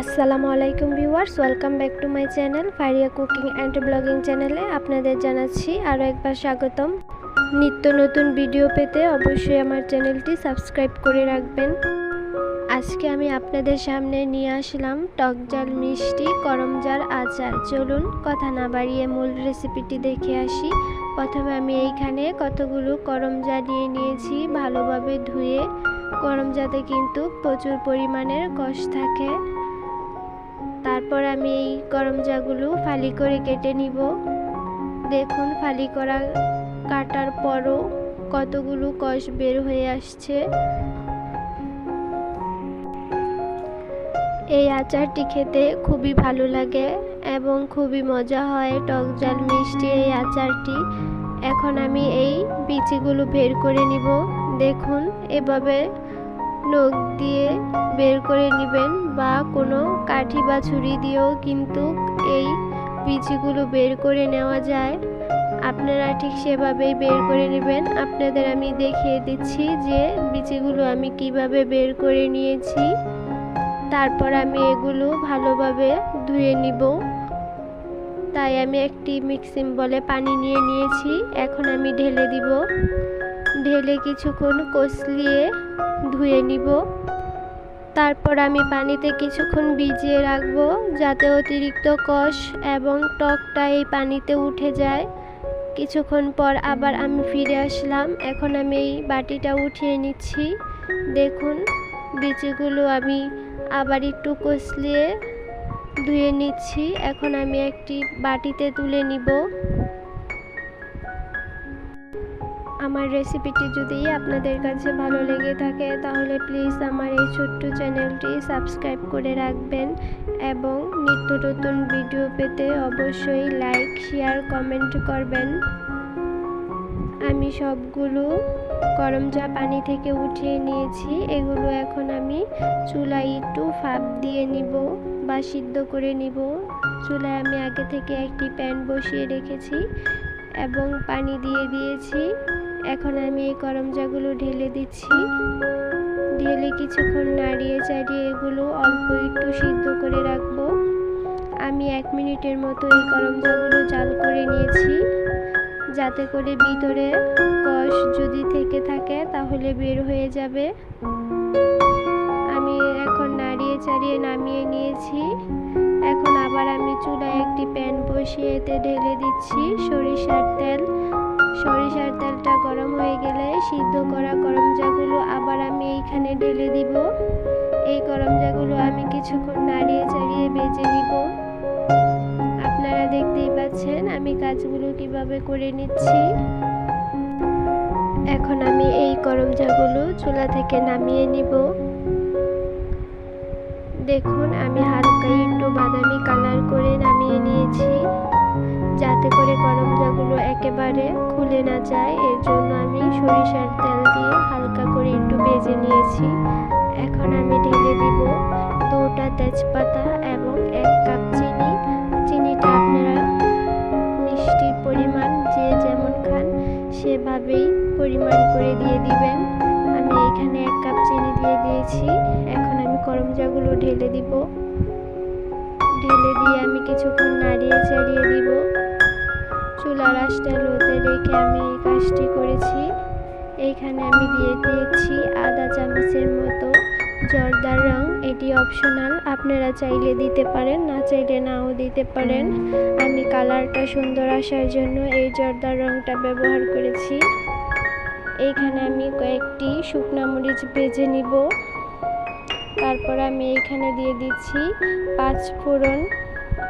আসসালামু আলাইকুম viewers, welcome back to my channel Faria cooking and blogging চ্যানেলে আপনাদের জানাচ্ছি আরও একবার স্বাগতম। নিত্য নতুন ভিডিও পেতে অবশ্যই আমার চ্যানেলটি সাবস্ক্রাইব করে রাখবেন। আজকে আমি আপনাদের সামনে নিয়ে আসলাম টক জাল মিষ্টি করমজার আচার। চলুন কথা না বাড়িয়ে মূল রেসিপিটি দেখে আসি। প্রথমে আমি এইখানে কতগুলো করমজা নিয়ে নিয়েছি, ভালোভাবে ধুয়ে। করমজাতে কিন্তু প্রচুর পরিমাণের কষ থাকে। তারপর আমি এই করমজাগুলো ফালি করে কেটে নিব। দেখুন, ফালি করা কাটার পরও কতগুলো কষ বের হয়ে আসছে। এই আচারটি খেতে খুবই ভালো লাগে এবং খুবই মজা হয়। টক জাল মিষ্টি এই আচারটি। এখন আমি এই বিচিগুলো বের করে নিব। দেখুন, এভাবে নখ দিয়ে বের করে নেবেন বা কোনো কাঠি বা ছুরি দিয়েও কিন্তু এই বিচিগুলো বের করে নেওয়া যায়। আপনারা ঠিক সেভাবেই বের করে নেবেন। আপনাদের আমি দেখিয়ে দিচ্ছি যে বিচিগুলো আমি কীভাবে বের করে নিয়েছি। তারপর আমি এগুলো ভালোভাবে ধুয়ে নিব। তাই আমি একটি মিক্সিং বলে পানি নিয়ে নিয়েছি। এখন আমি ঢেলে দিব। ঢেলে কিছুক্ষণ কষলিয়ে ধুয়ে নিব। তারপর আমি পানিতে কিছুক্ষণ ভিজিয়ে রাখব যাতে অতিরিক্ত কষ এবং টকটা এই পানিতে উঠে যায়। কিছুক্ষণ পর আবার আমি ফিরে আসলাম। এখন আমি এই বাটিটা উঠিয়ে নিচ্ছি। দেখুন, বিচিগুলো আমি আবার একটু কষলিয়ে ধুয়ে নিচ্ছি। এখন আমি একটি বাটিতে তুলে নিব। আমার রেসিপিটি যদি আপনাদের কাছে ভালো লেগে থাকে, তাহলে প্লিজ আমার এই ছোট্ট চ্যানেলটি সাবস্ক্রাইব করে রাখবেন এবং নিত্য নতুন ভিডিও পেতে অবশ্যই লাইক শেয়ার কমেন্ট করবেন। আমি সবগুলো গরম চা পানি থেকে উঠিয়ে নিয়েছি। এগুলো এখন আমি চুলায় একটু ফাপ দিয়ে নিব বা সিদ্ধ করে নিব। চুলায় আমি আগে থেকে একটি প্যান বসিয়ে রেখেছি এবং পানি দিয়ে দিয়েছি। এখন আমি এই করমজাগুলো ঢেলে দিচ্ছি। ঢেলে কিছুক্ষণ নাড়িয়ে চাড়িয়ে এগুলো অল্প একটু সিদ্ধ করে রাখব। আমি এক মিনিটের মতো এই করমজাগুলো জাল করে নিয়েছি। যাতে করে ভিতরে কষ যদি থেকে থাকে, তাহলে বের হয়ে যাবে। আমি এখন নাড়িয়ে চাড়িয়ে নামিয়ে নিয়েছি। এখন আবার আমি চুলায় একটি প্যান বসিয়ে এতে ঢেলে দিচ্ছি সরিষার তেল। সরিষার তেলটা গরম হয়ে গেলে সিদ্ধ করা করমজাগুলো আবার আমি এইখানে ঢেলে দিব। এই করমজাগুলো আমি কিছুক্ষণ নাড়িয়ে চাড়িয়ে বেজে নিব। আপনারা দেখতেই পাচ্ছেন আমি কাজগুলো কীভাবে করে নিচ্ছি। এখন আমি এই করমজাগুলো চুলা থেকে নামিয়ে নিব। দেখুন, আমি হালকা একটু বাদামি কালার করে নামিয়ে নিয়েছি। যাতে করে করমজাগুলো একেবারে খুলে না যায়, এর জন্য আমি সরিষার তেল দিয়ে হালকা করে একটু ভেজে নিয়েছি। এখন আমি ঢেলে দিব দুটা তেজপাতা এবং এক কাপ চিনি। চিনিটা আপনারা মিষ্টির পরিমাণ যে যেমন খান সেভাবেই পরিমাণ করে দিয়ে দিবেন। আমি এখানে এক কাপ চিনি দিয়ে দিয়েছি। এখন আমি করমজাগুলো ঢেলে দিব। ঢেলে দিয়ে আমি কিছুক্ষণ নাড়িয়ে চাড়িয়ে দিব। চুলার আঁচটা লোতে রেখে আমি এই কাজটি করেছি। এইখানে আমি দিয়ে দিয়েছি আদা চামচের মতো। জর্দার রং, এটি অপশনাল আপনারা চাইলে দিতে পারেন, না চাইলে নাও দিতে পারেন। আমি কালারটা সুন্দর আসার জন্য এই জর্দার রংটা ব্যবহার করেছি। এইখানে আমি কয়েকটি শুকনা মরিচ ভেজে নিব। তারপর আমি এইখানে দিয়ে দিচ্ছি পাঁচ ফোড়ন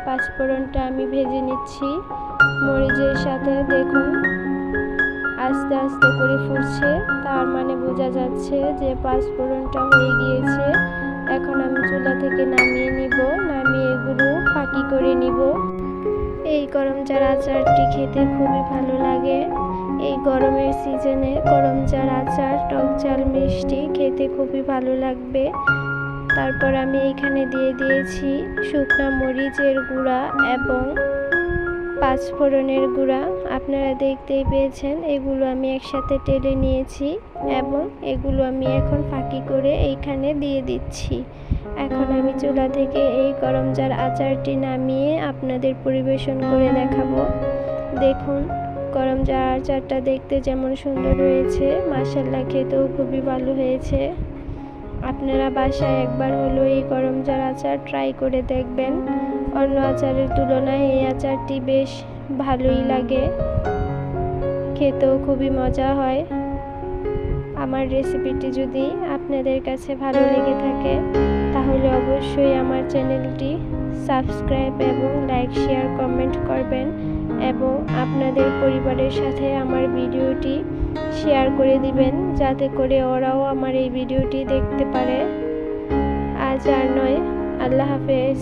পাঁচ ফোড়নটা আমি ভেজে নিচ্ছি। মরিচের সাথে দেখুন, আস্তে আস্তে করে ফুটছে। তার মানে বোঝা যাচ্ছে যে পাঁচ ফোড়নটা হয়ে গিয়েছে। এখন আমি চুলা থেকে নামিয়ে নিব, নামিয়ে এগুলো ফাঁকি করে নিব। এই করমচার আচারটি খেতে খুবই ভালো লাগে। এই গরমের সিজনে করমচার আচার, টক ঝাল মিষ্টি খেতে খুবই ভালো লাগবে। তারপর আমি এখানে দিয়ে দিয়েছি শুকনা মরিচের গুঁড়া এবং পাঁচফোড়নের গুঁড়া। আপনারা দেখতেই পেয়েছেন, এগুলো আমি একসাথে টেলে নিয়েছি এবং এগুলো আমি এখন ফাঁকি করে এইখানে দিয়ে দিচ্ছি। এখন আমি চুলা থেকে এই করমজার আচারটি নামিয়ে আপনাদের পরিবেশন করে দেখাবো। দেখুন করমজার আচারটা দেখতে যেমন সুন্দর হয়েছে মাসাল্লা খেতেও খুবই ভালো হয়েছে। আপনারা বাসায় একবার হলো এই করমজার আচার ট্রাই করে দেখবেন। অন্য আচারের তুলনায় এই আচারটি বেশ ভালোই লাগে। খেতেও খুবই মজা হয়। আমার রেসিপিটি যদি আপনাদের কাছে ভালো লেগে থাকে, তাহলে অবশ্যই আমার চ্যানেলটি সাবস্ক্রাইব এবং লাইক শেয়ার কমেন্ট করবেন। এবং আপনাদের পরিবারের সাথে আমার ভিডিওটি শেয়ার করে দিবেন, যাতে করে ওরাও আমার এই ভিডিওটি দেখতে পারে। আজ আর নয়, আল্লাহ হাফেজ।